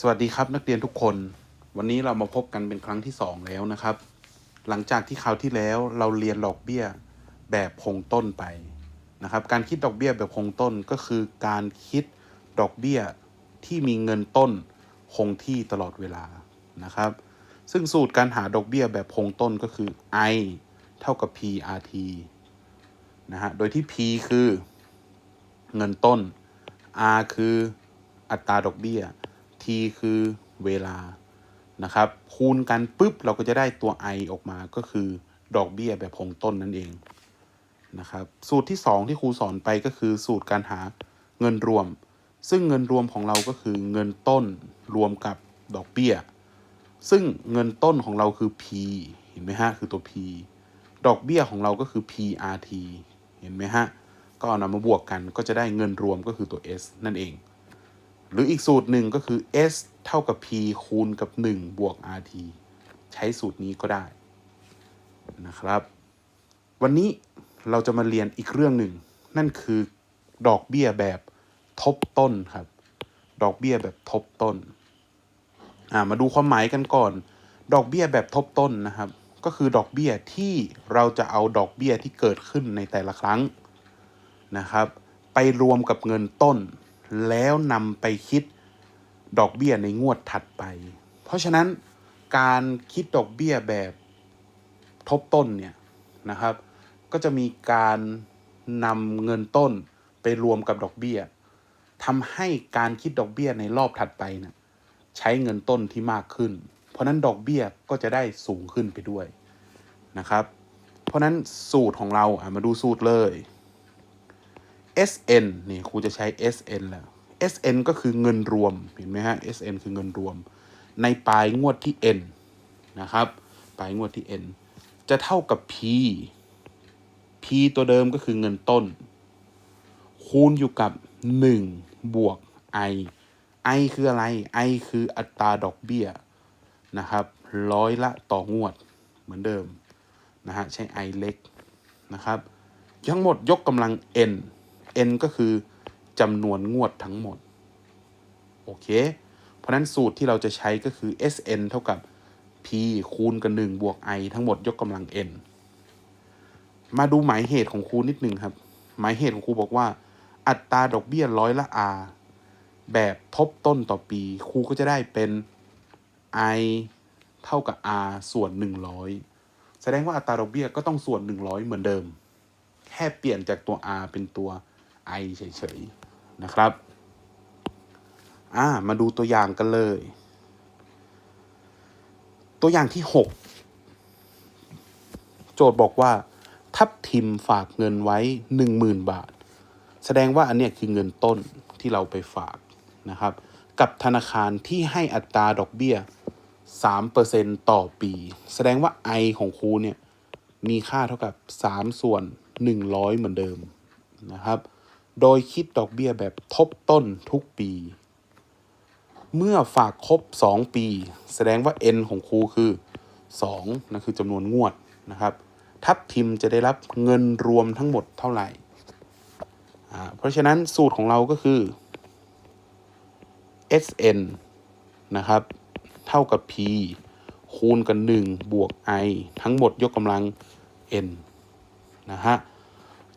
สวัสดีครับนักเรียนทุกคน วันนี้เรามาพบกันเป็นครั้งที่สองแล้วนะครับ หลังจากที่คราวที่แล้วเราเรียนดอกเบี้ยแบบคงต้นไปนะครับ การคิดดอกเบี้ยแบบคงต้นก็คือการคิดดอกเบี้ยที่มีเงินต้นคงที่ตลอดเวลานะครับ ซึ่งสูตรการหาดอกเบี้ยแบบคงต้นก็คือ i เท่ากับ prt นะฮะโดยที่ p คือเงินต้น r คืออัตราดอกเบี้ย t คือเวลานะครับ คูณกันปุ๊บเราก็จะได้ตัว i ออกมาก็คือดอกเบี้ยแบบคงต้นนั่นเองนะครับ สูตรที่ 2 ที่ครูสอนไปก็คือสูตรการหาเงินรวม ซึ่งเงินรวมของเราก็คือเงินต้นรวมกับดอกเบี้ย ซึ่งเงินต้นของเราคือ p เห็นไหมฮะคือตัว p ดอกเบี้ยของเราก็คือ prt เห็นไหมฮะก็เอานำมาบวกกันก็จะได้เงินรวมก็คือตัว s นั่นเอง หรืออีกสูตรหนึ่งก็คือ s เท่ากับ p คูณกับ 1 บวก rt ใช้สูตรนี้ก็ได้นะครับ วันนี้เราจะมาเรียนอีกเรื่องหนึ่ง นั่นคือดอกเบี้ยแบบทบต้นครับ ดอกเบี้ยแบบทบต้นอ่ามาดูความหมายกันก่อน ดอกเบี้ยแบบทบต้นนะครับ ก็คือดอกเบี้ยที่เราจะเอาดอกเบี้ยที่เกิดขึ้นในแต่ละครั้งนะครับ ไปรวมกับเงินต้น แล้วนำไปคิดดอกเบี้ยในงวดถัดไป เพราะฉะนั้นการคิดดอกเบี้ยแบบทบต้นเนี่ยนะครับ ก็จะมีการนำเงินต้นไปรวมกับดอกเบี้ยทำให้การคิดดอกเบี้ยในรอบถัดไปเนี่ยใช้เงินต้นที่มากขึ้น เพราะนั้นดอกเบี้ยก็จะได้สูงขึ้นไปด้วยนะครับ เพราะนั้นสูตรของเราอะมาดูสูตรเลย SN นี่ครูจะใช้ SN แล้ว SN ก็คือเงินรวม เห็นไหมฮะ SN คือเงินรวม ในปลายงวดที่ N นะครับ ปลายงวดที่ N จะเท่ากับ P P ตัวเดิมก็คือเงินต้น คูณอยู่กับ 1 บวก I I คืออะไร I คืออัตราดอกเบี้ยนะครับร้อยละต่องวดเหมือนเดิมนะฮะใช้ I เล็กนะครับ ทั้งหมดยกกำลัง n n ก็คือจำนวนงวดทั้งหมด โอเค เพราะนั้นสูตรที่เราจะใช้ก็คือ sn เท่ากับ p คูณกับ 1 บวก i ทั้งหมดยกกำลัง n มาดูหมายเหตุของครูนิดหนึ่งครับ หมายเหตุของครูบอกว่า อัตราดอกเบี้ยร้อยละ r แบบทบต้นต่อปีครูก็จะได้เป็น i เท่ากับ r ส่วน 100 แสดงว่าอัตราดอกเบี้ยก็ต้องส่วน 100 เหมือนเดิม แค่เปลี่ยนจากตัว r เป็นตัว i เฉยๆนะครับ อ่า มาดูตัวอย่างกันเลย ตัวอย่างที่ 6 โจทย์บอกว่า ทับทิมฝากเงินไว้ 10,000 บาท แสดงว่าอันเนี้ยคือเงินต้นที่เราไปฝากนะครับ กับธนาคารที่ให้อัตราดอกเบี้ย 3%ต่อปี แสดงว่า i ของครูเนี่ยมีค่าเท่ากับ 3 ส่วน 100 เหมือนเดิมนะครับ โดยคิดดอกเบี้ยแบบทบต้นทุกปี เมื่อฝากครบ 2 ปี แสดงว่า n ของครูคือ2นั่นคือจำนวนงวดนะครับ ทับทิมจะได้รับเงินรวมทั้งหมดเท่าไหร่ เพราะฉะนั้นสูตรของเราก็คือ sn นะครับ เท่ากับ p คูณกัน 1 บวก i ทั้งหมดยกกำลัง n นะฮะ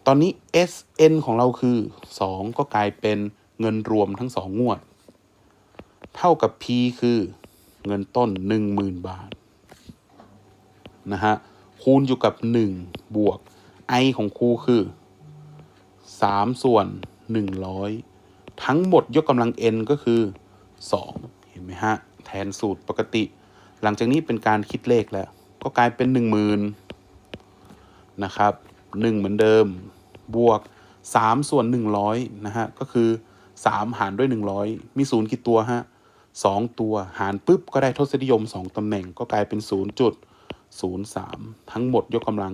ตอนนี้ sn ของเราคือ 2 ก็กลายเป็นเงินรวมทั้ง 2 งวด เท่ากับ p คือเงินต้น 10,000 บาทนะฮะคูณอยู่กับ 1 บวก i ของครูคือ 3 ส่วน 100 ทั้งหมดยกกำลัง n ก็คือ 2 เห็นไหมฮะ แทนสูตรปกติ หลังจากนี้เป็นการคิดเลขแล้ว ก็กลายเป็น 10,000 นะครับ 1 เหมือนเดิม บวก 3 ส่วน 100 นะฮะ ก็คือ 3 หารด้วย 100 มี 0 กี่ตัวฮะ2ตัวหารปุ๊บ ก็ได้ทศนิยม 2 ตำแหน่งก็กลายเป็น 0.03 ทั้งหมดยกกำลัง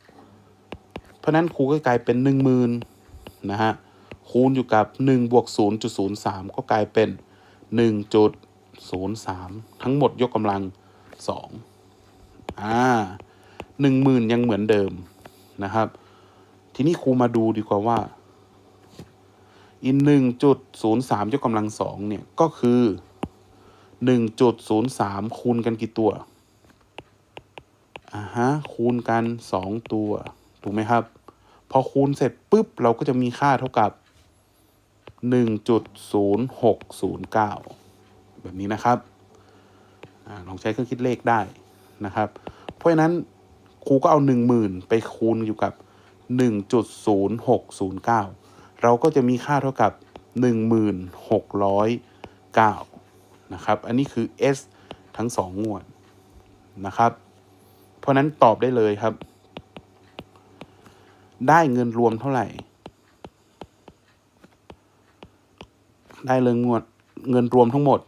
2 เพราะนั้นครูก็กลายเป็น 10,000นะฮะคูณอยู่กับ 1 บวก 0.03 ก็กลายเป็น 1.03 ทั้งหมดยกกำลัง 2 อ่า 10,000 ยังเหมือนเดิมนะครับ ทีนี้ครูมาดูดีกว่าว่าอีกหนึ่งจุดศูนย์สามยกกำลังสองเนี่ย ก็คือหนึ่งจุดศูนย์สามคูณกันกี่ตัวอ่าฮะคูณกันสองตัว ถูกไหมครับ พอคูณเสร็จปุ๊บ เราก็จะมีค่าเท่ากับหนึ่งจุดศูนย์หกศูนย์เก้าแบบนี้นะครับอลองใช้เครื่องคิดเลขได้นะครับ เพราะฉะนั้นครูก็เอาหนึ่งหมื่นไปคูณอยู่กับ หนึ่งจุดศูนย์หกศูนย์เก้าเราก็จะมีค่าเท่ากับหนึ่งหมื่นหกร้อยเก้านะครับ อันนี้คือ S ทั้งสองงวดนะครับ เพราะนั้นตอบได้เลยครับ ได้เงินรวมเท่าไหร่ ได้เลยงวดเงินรวมทั้งหมด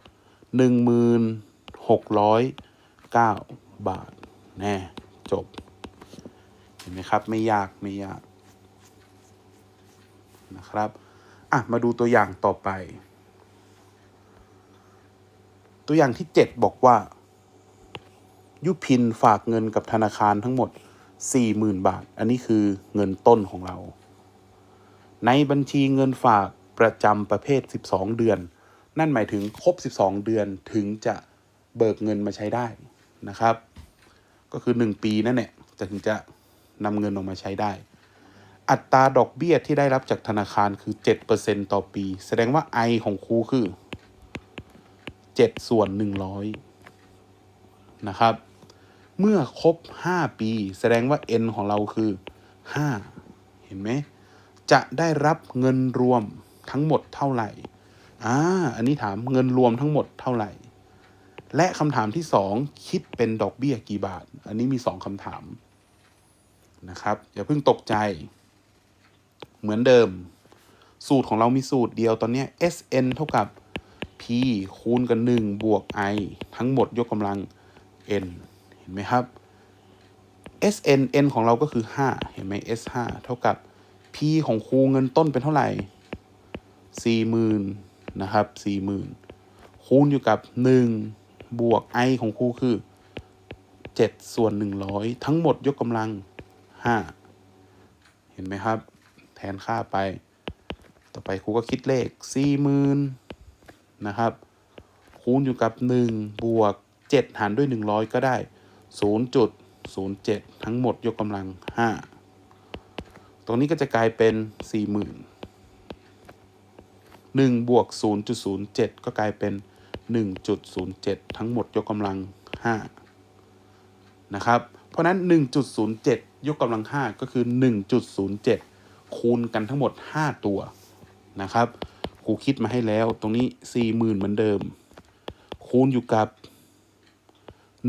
หนึ่งหมื่นหกร้อยเก้าบาท แน่ จบ ห็นไหมครับ ไม่ยากไม่ยากนะครับอะมาดูตัวอย่างต่อไป ตัวอย่างที่ 7 บอกว่า ยุพินฝากเงินกับธนาคารทั้งหมด 40,000 บาท อันนี้คือเงินต้นของเรา ในบัญชีเงินฝากประจำประเภท 12 เดือน นั่นหมายถึงครบ 12 เดือนถึงจะเบิกเงินมาใช้ได้นะครับ ก็คือ 1 ปีนั่นแหละจะถึงจะ นำเงินออกมาใช้ได้ อัตราดอกเบี้ยที่ได้รับจากธนาคารคือ 7%ต่อปี แสดงว่า I ของครูคือ 7 ส่วน 100 นะครับ เมื่อครบ 5 ปี แสดงว่า n ของเราคือ 5 เห็นไหม จะได้รับเงินรวมทั้งหมดเท่าไหร่ อ่า อันนี้ถามเงินรวมทั้งหมดเท่าไหร่ และคำถามที่ 2 คิดเป็นดอกเบี้ยกี่บาท อันนี้มี 2คำถาม นะครับ อย่าเพิ่งตกใจ เหมือนเดิม สูตรของเรามีสูตรเดียวตอนนี้ SN เท่ากับ P คูณกับ 1 บวก I ทั้งหมดยกกำลัง N เห็นไหมครับ SN N ของเราก็คือ 5 เห็นไหม S 5เท่ากับ P ของครูเงินต้นเป็นเท่าไหร่40,000นะครับ40,000 คูณอยู่กับ 1 บวก I ของครูคือ 7 ส่วน 100 ทั้งหมดยกกำลัง 5เห็นไหมครับ แทนค่าไป ต่อไปครูก็คิดเลข40,000นะครับ คูณอยู่กับ 1 บวก 7 หารด้วย 100 ก็ได้ 0.07 ทั้งหมดยกกำลัง 5 ตรงนี้ก็จะกลายเป็น 40,000 1 บวก 0.07 ก็กลายเป็น 1.07 ทั้งหมดยกกำลัง 5 นะครับ เพราะนั้น 1.07 ยกกำลัง 5 ก็คือ 1.07 คูณกันทั้งหมด 5 ตัวนะครับครูคิดมาให้แล้วตรงนี้ 40,000 เหมือนเดิม คูณอยู่กับ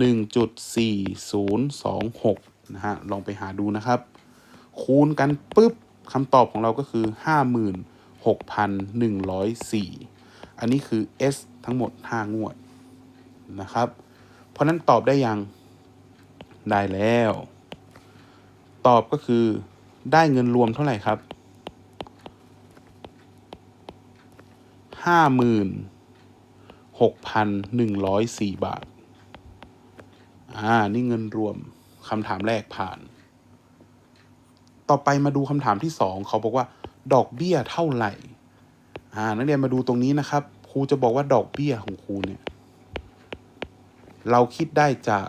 1.4026 นะฮะ ลองไปหาดูนะครับ คูณกันปุ๊บคำตอบของเราก็คือ 56,104 อันนี้คือ S ทั้งหมด 5 งวดนะครับ เพราะนั้นตอบได้ยังได้แล้ว ตอบก็คือ ได้เงินรวมเท่าไหร่ครับห้าหมื่นหกพันหนึ่งร้อยสี่บาท อ่า นี่เงินรวมคำถามแรกผ่าน ต่อไปมาดูคำถามที่สองเขาบอกว่า ดอกเบี้ยเท่าไหร่ อ่า นักเรียนมาดูตรงนี้นะครับ ครูจะบอกว่าดอกเบี้ยของครูเนี่ย เราคิดได้จาก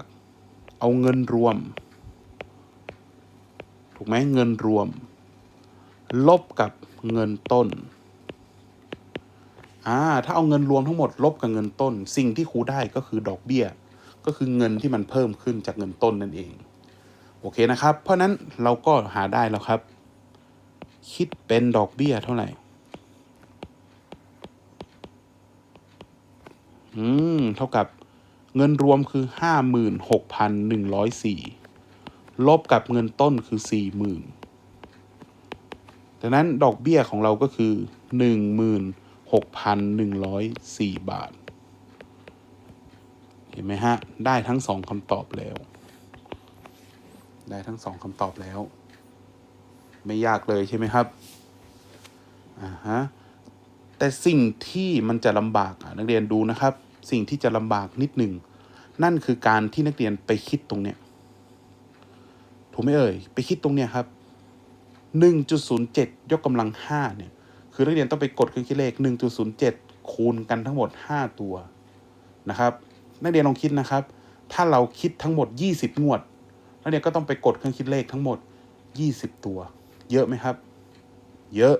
เอาเงินรวม ถูกไหมเงินรวม ลบกับเงินต้นอ่าถ้าเอาเงินรวมทั้งหมดลบกับเงินต้น สิ่งที่ครูได้ก็คือดอกเบี้ย ก็คือเงินที่มันเพิ่มขึ้นจากเงินต้นนั่นเอง โอเคนะครับ เพราะนั้นเราก็หาได้แล้วครับ คิดเป็นดอกเบี้ยเท่าไหร่อืม เท่ากับเงินรวมคือห้าหมื่นหกพันหนึ่งร้อยสี่ ลบกับเงินต้นคือสี่หมื่นดังนั้นดอกเบี้ยของเราก็คือหนึ่งหมื่นหกพันหนึ่งร้อยสี่บาท เห็นไหมฮะ ได้ทั้งสองคำตอบแล้ว ได้ทั้งสองคำตอบแล้ว ไม่ยากเลยใช่ไหมครับ อ่าฮะ แต่สิ่งที่มันจะลำบากนักเรียนดูนะครับ สิ่งที่จะลำบากนิดหนึ่ง นั่นคือการที่นักเรียนไปคิดตรงเนี้ย ถูกไหมเอ่ย ไปคิดตรงเนี้ยครับ 1.07 ยกกำลัง 5 เนี่ย คือนักเรียนต้องไปกดเครื่องคิดเลข 1.07 คูณกันทั้งหมด 5 ตัวนะครับ นักเรียนลองคิดนะครับ ถ้าเราคิดทั้งหมด 20 งวด นักเรียนก็ต้องไปกดเครื่องคิดเลขทั้งหมด 20 ตัว เยอะไหมครับ เยอะ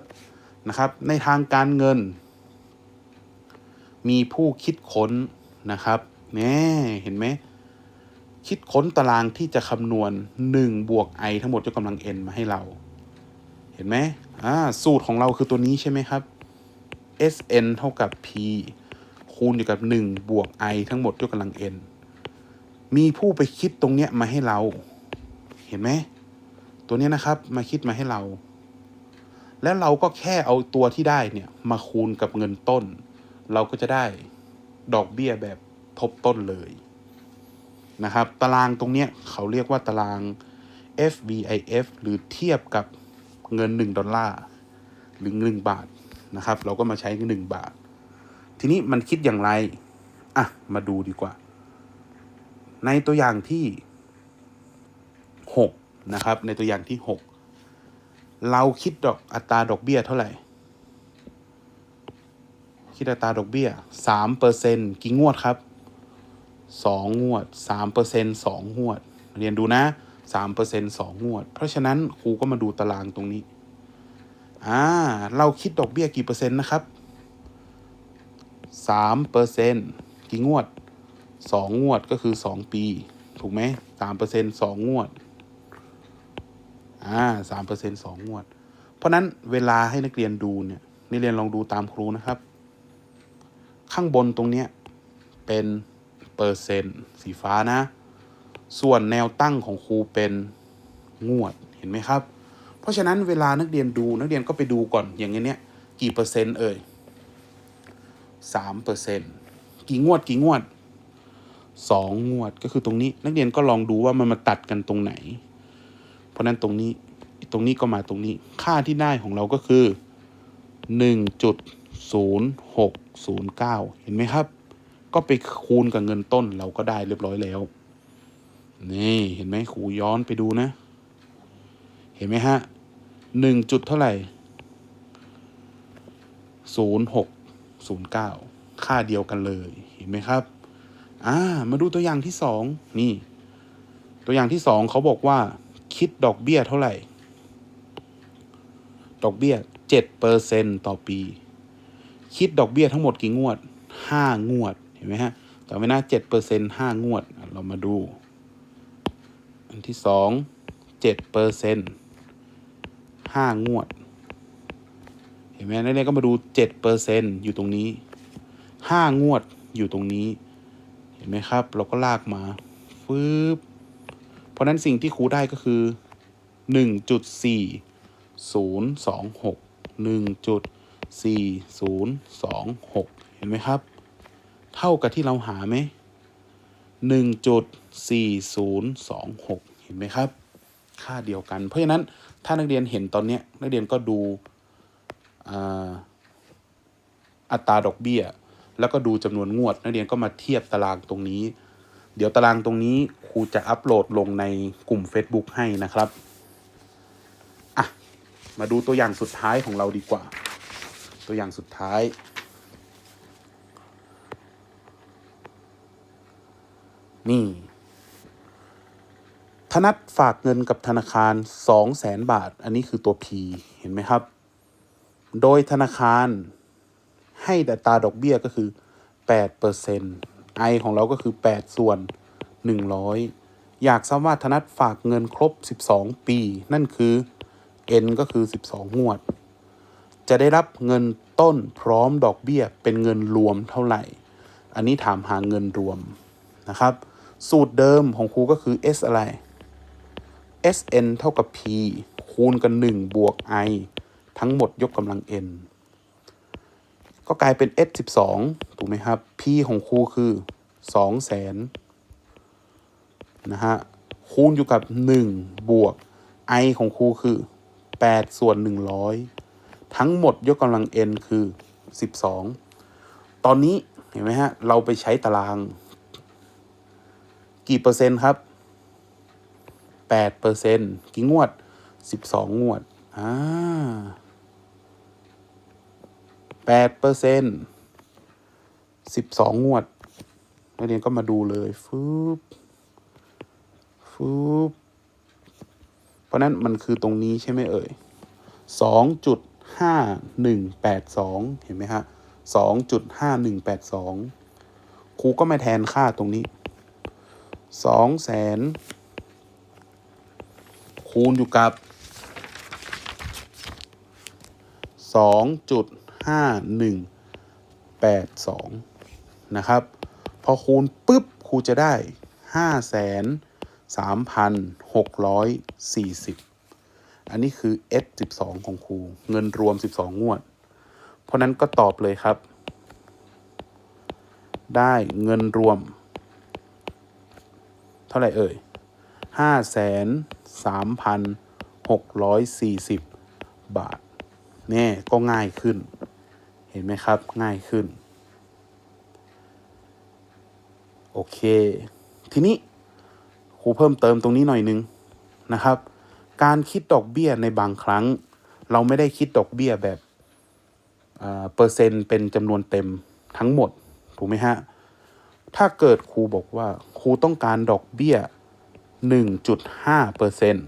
นะครับ ในทางการเงิน มีผู้คิดค้นนะครับ แน่ เห็นไหม คิดค้นตารางที่จะคำนวณ1บวก i ทั้งหมดยกกำลัง n มาให้เรา เห็นไหมอ่าสูตรของเราคือตัวนี้ใช่ไหมครับ sn เท่ากับ p คูณอยู่กับ 1 บวก i ทั้งหมดยกกำลัง n มีผู้ไปคิดตรงเนี้ยมาให้เรา เห็นไหม ตัวเนี้ยนะครับมาคิดมาให้เรา แล้วเราก็แค่เอาตัวที่ได้เนี่ยมาคูณกับเงินต้น เราก็จะได้ดอกเบี้ยแบบทบต้นเลย นะครับ ตารางตรงเนี้ยเขาเรียกว่าตาราง FVIF หรือเทียบกับเงิน 1 ดอลลาร์หรือ 1 บาทนะครับ เราก็มาใช้ 1 บาท ทีนี้มันคิดอย่างไร อะ มาดูดีกว่า ในตัวอย่างที่ 6 นะครับ ในตัวอย่างที่ 6 เราคิดดอกอัตราดอกเบี้ยเท่าไหร่ คิดอัตราดอกเบี้ย3เปอร์เซ็นกี่งวดครับ 2 งวด3เปอร์เซ็นสองงวด เรียนดูนะ3เปอร์เซ็นสองงวด เพราะฉะนั้นครูก็มาดูตารางตรงนี้ อ่า เราคิดดอกเบี้ยกี่เปอร์เซ็นต์นะครับ3เปอร์เซ็นกี่งวด 2 งวดก็คือ 2 ปี ถูกไหม3เปอร์เซ็นสองงวด อ่า3เปอร์เซ็นสองงวด เพราะนั้นเวลาให้นักเรียนดูเนี่ยนักเรียนลองดูตามครูนะครับ ข้างบนตรงเนี้ยเป็น เปอร์เซ็นต์สีฟ้านะ ส่วนแนวตั้งของครูเป็นงวดเห็นไหมครับ เพราะฉะนั้นเวลานักเรียนดูนักเรียนก็ไปดูก่อนอย่างเงี้ยกี่เปอร์เซ็นต์เอ่ยสามเปอร์เซ็นต์กี่งวดกี่งวดสองงวดก็คือตรงนี้ นักเรียนก็ลองดูว่ามันมาตัดกันตรงไหน เพราะนั้นตรงนี้ตรงนี้ก็มาตรงนี้ ค่าที่ได้ของเราก็คือหนึ่งจุดศูนย์หกศูนย์เก้าเห็นไหมครับ ก็ไปคูณกับเงินต้นเราก็ได้เรียบร้อยแล้ว นี่เห็นไหมครูย้อนไปดูนะ เห็นไหมฮะหนึ่งจุดเท่าไหร่ศูนย์หกศูนย์เก้าค่าเดียวกันเลย เห็นไหมครับอ่ามาดูตัวอย่างที่สองนี่ ตัวอย่างที่สองเขาบอกว่า คิดดอกเบี้ยเท่าไหร่ ดอกเบี้ยเจ็ดเปอร์เซ็นต่อปี คิดดอกเบี้ยทั้งหมดกี่งวดห้างวด ห็นไหมฮะต่อไปน้าเจ็ดเปอร์เซ็นต์ห้างวด เรามาดู อันที่สองเจ็ดเปอร์เซ็นต์ห้างวด เห็นไหมนักเรียนก็มาดูเจ็ดเปอร์เซ็นต์อยู่ตรงนี้ห้างวดอยู่ตรงนี้ เห็นไหมครับ เราก็ลากมาฟืบเพราะนั้นสิ่งที่ครูได้ก็คือหนึ่งจุดสี่ศูนย์สองหกหนึ่งจุดสี่ศูนย์สองหกเห็นไหมครับ เท่ากับที่เราหาไหมหนึ่งจุดสี่ศูนย์สองหกเห็นไหมครับ ค่าเดียวกัน เพราะฉะนั้นถ้านักเรียนเห็นตอนเนี้ยนักเรียนก็ดูอัตราดอกเบี้ย แล้วก็ดูจำนวนงวด นักเรียนก็มาเทียบตารางตรงนี้ เดี๋ยวตารางตรงนี้ครูจะอัปโหลดลงในกลุ่ม Facebook ให้นะครับอะมาดูตัวอย่างสุดท้ายของเราดีกว่า ตัวอย่างสุดท้าย นี่ธนัดฝากเงินกับธนาคาร 2 0 0แสนบาท อันนี้คือตัว P เห็นไหมครับ โดยธนาคารให้แต่ตราดอกเบี้ยก็คือ8เปอร์เซนต์ I ของเราก็คือ 8 ส่วน 100 อยากทราบว่าธนัดฝากเงินครบ 12 ปี นั่นคือ N ก็คือ 12 งวด จะได้รับเงินต้นพร้อมดอกเบี้ยเป็นเงินรวมเท่าไหร่ อันนี้ถามหาเงินรวมนะครับ สูตรเดิมของครูก็คือ S อะไร SN เท่ากับ P คูณกัน 1 บวก I ทั้งหมดยกกำลัง N ก็กลายเป็น S 12ถูกไหมครับ P ของครูคือ 2 0 0แสนนะฮะ คูณอยู่กับ 1 บวก I ของครูคือ 8 ส่วน 100 ทั้งหมดยกกำลัง N คือ 12 ตอนนี้เห็นไหมฮะ เราไปใช้ตาราง กี่เปอร์เซ็นต์ครับแปดเปอร์เซ็นต์กี่งวดสิบสองงวดอ่าแปดเปอร์เซ็นสิบสองงวดนักเรียนก็มาดูเลยฟืบฟืบเพราะนั้นมันคือตรงนี้ใช่ไหมเอ่ยสองจุดห้าหนึ่งแปดสองเห็นไหมฮะสองจุดห้าหนึ่งแปดสองครูก็มาแทนค่าตรงนี้ สองแสนคูณอยู่กับสองจุดห้าหนึ่งแปดสองนะครับ พอคูณปุ๊บครูจะได้ห้าแสนสามพันหกร้อยสี่สิบอันนี้คือ S 12 ของครู เงินรวม 12 งวด เพราะนั้นก็ตอบเลยครับ ได้เงินรวม เท่าไหร่เอ่ยห้าแสนสามพันหกร้อยสี่สิบบาทแน่ก็ง่ายขึ้น เห็นไหมครับง่ายขึ้น โอเค ทีนี้ครูเพิ่มเติมตรงนี้หน่อยนึงนะครับ การคิดดอกเบี้ยในบางครั้ง เราไม่ได้คิดดอกเบี้ยแบบอ่าเปอร์เซ็นต์เป็นจำนวนเต็มทั้งหมด ถูกไหมฮะ ถ้าเกิดครูบอกว่าครูต้องการดอกเบี้ย 1.5เปอร์เซ็นต์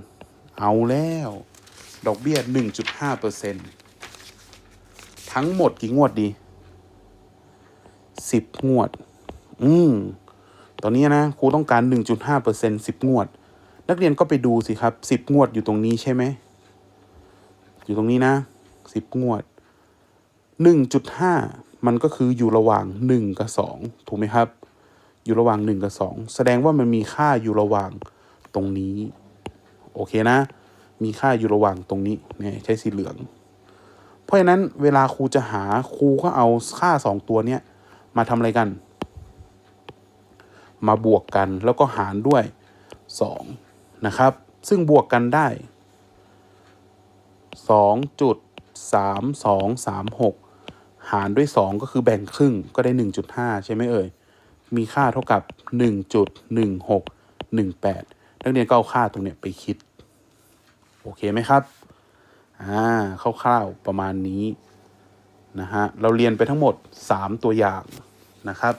เอาแล้ว ดอกเบี้ย 1.5เปอร์เซ็นต์ทั้งหมดกี่งวดดี 10 งวด อืม ตอนนี้นะครูต้องการ 1.5เปอร์เซ็นต์10 งวด นักเรียนก็ไปดูสิครับ 10 งวดอยู่ตรงนี้ใช่ไหม อยู่ตรงนี้นะ 10 งวด 1.5มันก็คืออยู่ระหว่าง 1 กับ 2 ถูกไหมครับ อยู่ระหว่าง 1 กับ 2 แสดงว่ามันมีค่าอยู่ระหว่างตรงนี้ โอเคนะ มีค่าอยู่ระหว่างตรงนี้เนี่ยใช้สีเหลือง เพราะฉะนั้นเวลาครูจะหาครูก็เอาค่า 2 ตัวเนี้ยมาทำอะไรกัน มาบวกกันแล้วก็หารด้วย 2 นะครับ ซึ่งบวกกันได้2.3236 หารด้วย 2 ก็คือแบ่งครึ่งก็ได้ 1.5 ใช่ไหมเอ่ย มีค่าเท่ากับ 1.1618 นักเรียนก็เอาค่าตรงเนี้ยไปคิด โอเคไหมครับ อ่าคร่าวๆประมาณนี้นะฮะ เราเรียนไปทั้งหมด 3 ตัวอย่างนะครับ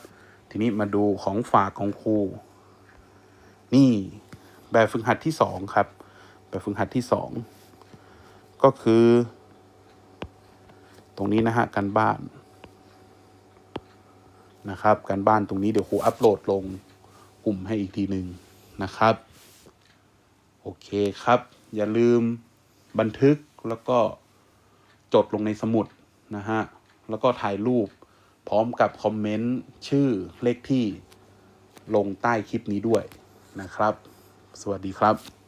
ทีนี้มาดูของฝากของครู นี่แบบฝึกหัดที่สองครับ แบบฝึกหัดที่สองก็คือ ตรงนี้นะฮะ การบ้าน นะครับ การบ้านตรงนี้เดี๋ยวครูอัปโหลดลงกลุ่มให้อีกทีหนึ่งนะครับ โอเคครับ อย่าลืมบันทึกแล้วก็จดลงในสมุดนะฮะ แล้วก็ถ่ายรูปพร้อมกับคอมเมนต์ชื่อเลขที่ลงใต้คลิปนี้ด้วยนะครับ สวัสดีครับ